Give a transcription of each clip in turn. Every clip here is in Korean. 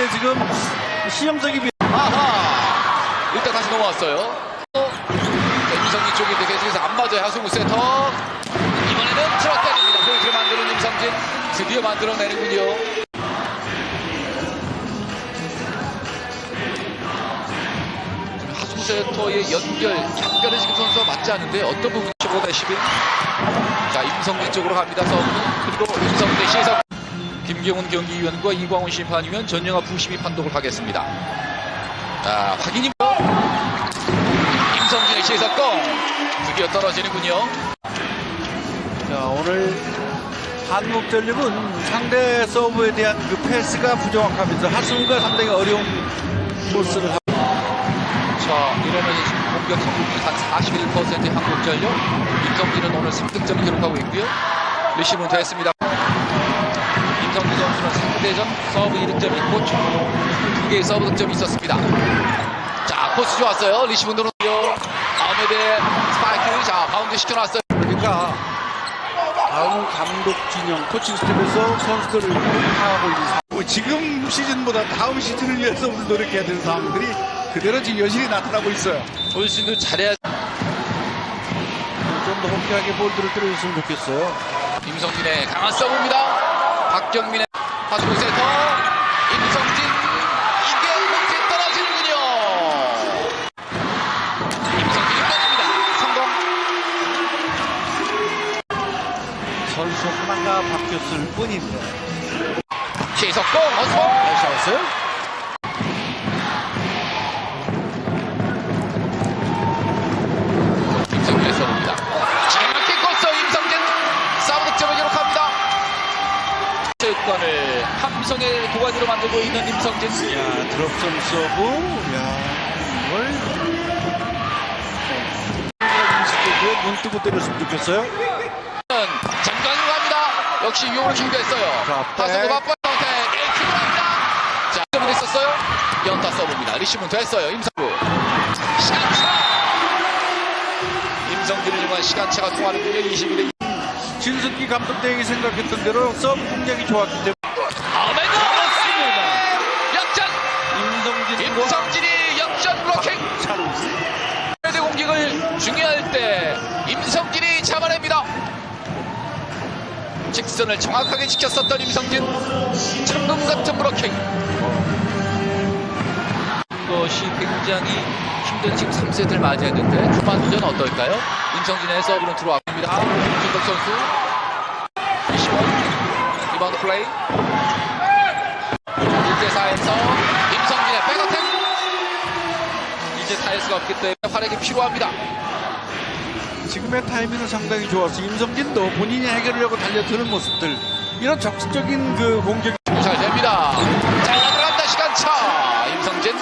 있는데 지금 미- 아하! 일단 다시 넘어왔어요. 임성진 쪽인데 계속해서 안 맞아요. 하승우 세터. 이번에는 트럭 때립니다. 포인트를 만드는 임성진. 드디어 만들어내는군요. 하승우 세터의 연결, 약간은 지금 선수가 맞지 않은데 어떤 부분이 15대 11. 자, 임성진 쪽으로 갑니다. 서브. 그리고 임성진 시에서 김경훈 경기위원과 이광훈 심판위원 전영아 부심이 판독을 하겠습니다. 자, 확인이 임성진의 시석공 드디어 떨어지는군요. 자, 오늘 한국전력은 상대 서브에 대한 그 패스가 부정확하면서 하승우가 상당히 어려운 코스를 하고 자, 이러면 지금 공격 성공률 한 41%의 한국전력. 임성진은 오늘 3득점을 기록하고 있고요. 리시브는 됐습니다. 상대전 서브 2득점이 있고 총 2개의 서브 득점이 있었습니다. 자, 코스 좋았어요. 늘었고요. 아메데 스파이크. 자, 바운드 시켜놨어요. 그러니까 다음 감독 진영 코칭 스텝에서 선수들을 파악하고 있는 상- 뭐 지금 시즌보다 다음 시즌을 위해서 우리 노력해야 되는 상황들이 그대로 지금 여실히 나타나고 있어요. 올신도 잘해야 좀 더 호쾌하게 볼들을 때려줬으면 좋겠어요. 임성진의 강한 서브입니다. 박경민의 하수구 세터. 임성진. 이게 높게 떨어지는군요. 임성진이 빼줍니다. 성공. 선수 하나가 바뀌었을 뿐입니다. 최석공 원스포. 샷을 임성진의 서브입니다. 정확히 꽂어 임성진. 서브 득점을 기록합니다. 체육관을 함성의 도가니로 만들고 있는 임성진. 야 드롭점 서브 야 이걸 인식되고요 눈 뜨고 때렸으면 좋겠어요. 정강으로 갑니다. 역시 유혹을 준비했어요. 백. 바빠 상태 에이스로 갑니다. 자, 점을 했었어요. 연타 서브입니다. 리시브는 됐어요. 임성구. 시간차. 임성진을 이용한 시간차가 통하는군요. 21대 진석기 감독 대행이 생각했던 대로 서브 공략이 좋았기 때문에 아메드 역전. 임성진과 임성진이 역전 블로킹. 차로 상대 공격을 중요할 때 임성진이 잡아냅니다. 직선을 정확하게 지켰었던 임성진. 천금 같은 블로킹. 것이 굉장히 힘든 지금 3세트를 맞이했는데 후반전 어떨까요? 임성진의 서브는 들어왔습니다. 김준덕 선수. 이시원. 리바운드 플레이. 1대4에서 임성진의 백어택. 이제 타이스가 없기 때문에 활약이 필요합니다. 지금의 타이밍은 상당히 좋았어. 임성진도 본인이 해결하려고 달려드는 모습들 이런 적극적인 그 공격 잘 됩니다. 잘라 들어간다 시간차. 임성진.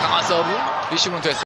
강한 서브. 리시브는 됐어.